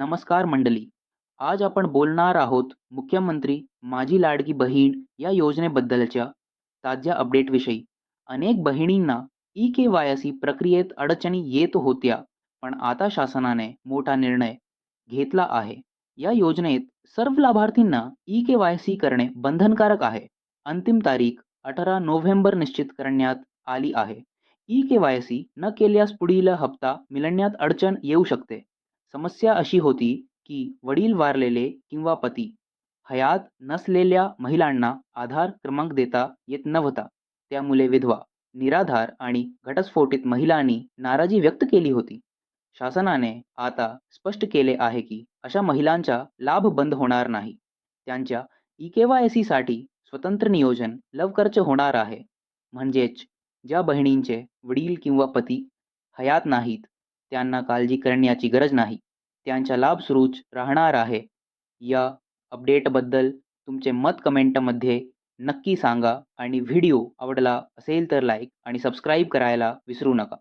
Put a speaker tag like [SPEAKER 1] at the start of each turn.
[SPEAKER 1] नमस्कार मंडळी आज आपण बोलणार आहोत मुख्यमंत्री माझी लाडकी बहीण या योजनेबद्दलच्या ताज्या अपडेटविषयी. अनेक बहिणींना ई के वाय सी प्रक्रियेत अडचणी येत होत्या, पण आता शासनाने मोठा निर्णय घेतला आहे. या योजनेत सर्व लाभार्थींना ई के वाय सी करणे बंधनकारक आहे. अंतिम तारीख अठरा नोव्हेंबर निश्चित करण्यात आली आहे. ई के वाय सी न केल्यास पुढील हप्ता मिळण्यात अडचण येऊ शकते. समस्या अशी होती की वडील वारलेले किंवा पती हयात नसलेल्या महिलांना आधार क्रमांक देता येत नव्हता. त्यामुळे विधवा निराधार आणि घटस्फोटित महिलांनी नाराजी व्यक्त केली होती. शासनाने आता स्पष्ट केले आहे की अशा महिलांचा लाभ बंद होणार नाही. त्यांच्या ई के वाय सीसाठी स्वतंत्र नियोजन लवकरच होणार आहे. म्हणजेच ज्या बहिणींचे वडील किंवा पती हयात नाहीत त्यांना काळजी करण्याची गरज नाही. त्यांचा लाभ सुरूच राहणार आहे. या अपडेटबद्दल तुमचे मत कमेंटमध्ये नक्की सांगा आणि व्हिडिओ आवडला असेल तर लाईक आणि सबस्क्राईब करायला विसरू नका.